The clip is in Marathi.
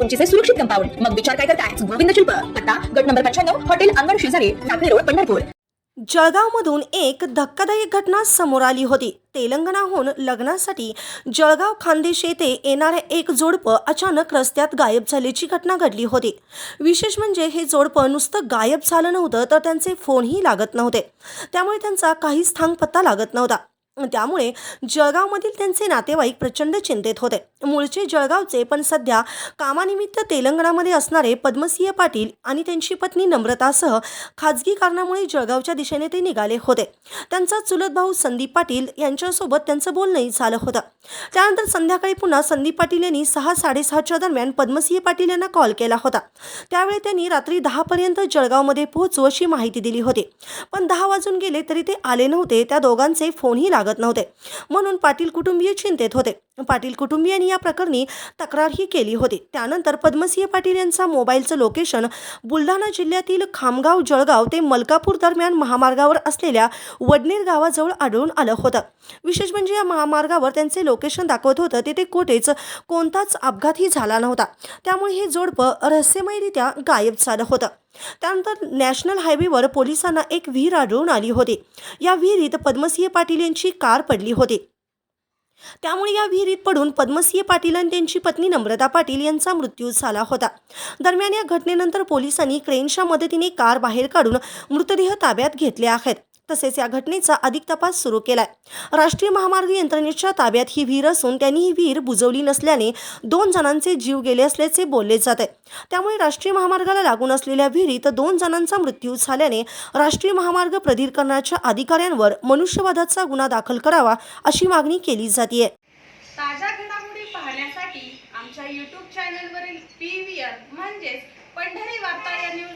उंचीचे सुरक्षित कंपाऊंड मग विचार काय करताय? गोविंद शिल्प. पत्ता गट नंबर पंच्याण्णव हॉटेल अंगण शेजारी नागरी रोड पंढरपूर. जळगावमधून एक धक्कादायक घटना समोर आली होती. तेलंगणाहून लग्नासाठी जळगाव खानदेश येथे येणारे एक जोडपं अचानक रस्त्यात गायब झाल्याची घटना घडली होती. विशेष म्हणजे हे जोडपं नुसतं गायब झालं नव्हतं तर त्यांचे फोनही लागत नव्हते. त्यामुळे त्यांचा काहीच थांग पत्ता लागत नव्हता. त्यामुळे जळगावमधील त्यांचे नातेवाईक प्रचंड चिंतेत होते. मूळचे जळगावचे पण सध्या कामानिमित्त तेलंगणामध्ये असणारे पद्मसिंह पाटील आणि त्यांची पत्नी नम्रतासह खाजगी कारणामुळे जळगावच्या दिशेने ते निघाले होते. त्यांचा चुलत भाऊ संदीप पाटील यांच्यासोबत त्यांचं बोलणंही झालं होतं. त्यानंतर संध्याकाळी पुन्हा संदीप पाटील यांनी सहा साडेसहाच्या दरम्यान पद्मसिंह पाटील यांना कॉल केला होता. त्यावेळी त्यांनी रात्री दहापर्यंत जळगावमध्ये पोहोचू अशी माहिती दिली होती. पण दहा वाजून गेले तरी ते आले नव्हते. त्या दोघांचे फोनही लागत नव्हते. म्हणून पाटील कुटुंबीय चिंतेत होते. पाटील कुटुंबियांनी या प्रकरणी तक्रारही केली होती. त्यानंतर पद्मसिंह पाटील यांचा मोबाईलचं लोकेशन बुलढाणा जिल्ह्यातील खामगाव जळगाव ते मलकापूर दरम्यान महामार्गावर असलेल्या वडनेर गावाजवळ आढळून आलं होतं. विशेष म्हणजे या महामार्गावर त्यांचे लोकेशन दाखवत होतं. तेथे कुठेच कोणताच अपघातही झाला नव्हता. त्यामुळे हे जोडपं रहस्यमयरित्या गायब झालं होतं. त्यानंतर नॅशनल हायवेवर पोलिसांना एक विहीर आढळून आली होती. या विहिरीत पद्मसिंह पाटील यांची कार पडली होती. त्यामुळे या विहिरीत पडून पद्मसिंह पाटील आणि त्यांची पत्नी नम्रता पाटील यांचा मृत्यू झाला होता. दरम्यान या घटनेनंतर पोलिसांनी क्रेनच्या मदतीने कार बाहेर काढून मृतदेह ताब्यात घेतले आहेत. तसेच या घटनेचा अधिक तपास सुरू केलाय. राष्ट्रीय महामार्ग यंत्रणेच्या ताब्यात ही विहीर असून त्यांनी ही विहीर बुजवली नसल्याने दोन जणांचे जीव गेले असल्याचे बोलले जात आहे. त्यामुळे राष्ट्रीय महामार्गाला लागून असलेल्या विहिरीत दोन जणांचा मृत्यू झाल्याने राष्ट्रीय महामार्ग प्राधिकरणाच्या अधिकाऱ्यांवर मनुष्यवादाचा गुन्हा दाखल करावा अशी मागणी केली जाते ताज्या घडामोडी पाहण्यासाठी आमच्या चॅनलवरील पी व्ही आर म्हणजेच पंढरी वार्ता या न्यूज